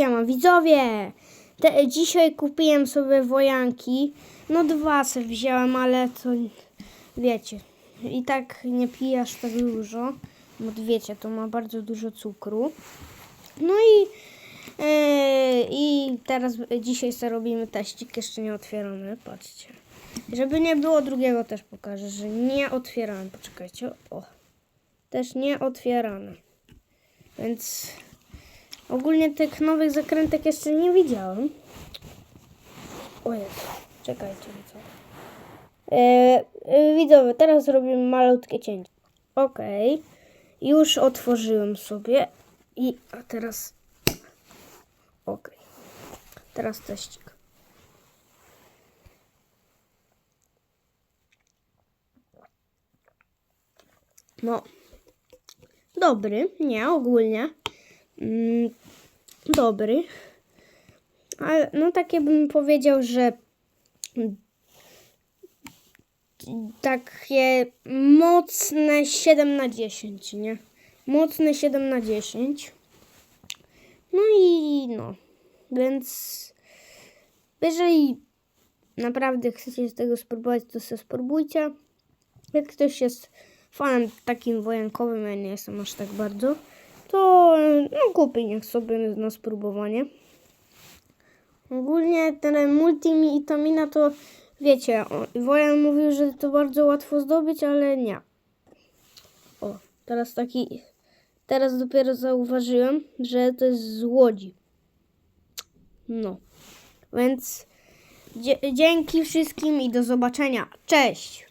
Siema widzowie! Te, dzisiaj kupiłem sobie wojanki. No dwa sobie wziąłem, ale to wiecie. I tak nie piję aż tak dużo. Bo wiecie, to ma bardzo dużo cukru. No i, e, i teraz dzisiaj sobie robimy teścik, jeszcze nie otwieramy, patrzcie. Żeby nie było drugiego też pokażę, że nie otwierałem. Poczekajcie, o. Też nie otwierane. Więc ogólnie tych nowych zakrętek jeszcze nie widziałem. O czekajcie co. E, e, widzowie, teraz robimy malutkie cięcie. Okej, już otworzyłem sobie i a teraz okej, teraz teścik. No, dobry, nie, ogólnie. Mm, dobry. Ale no takie bym powiedział, że takie mocne 7 na 10, nie? Mocne 7 na 10. No i no, więc jeżeli naprawdę chcecie z tego spróbować, to sobie spróbujcie. Jak ktoś jest fanem takim wojankowym, ja nie jestem aż tak bardzo, to no, kupi niech sobie na spróbowanie. Ogólnie ten multivitamina to wiecie, Wojan mówił, że to bardzo łatwo zdobyć, ale nie. O, teraz taki, teraz dopiero zauważyłem, że to jest z Łodzi. No, więc dzięki wszystkim i do zobaczenia. Cześć!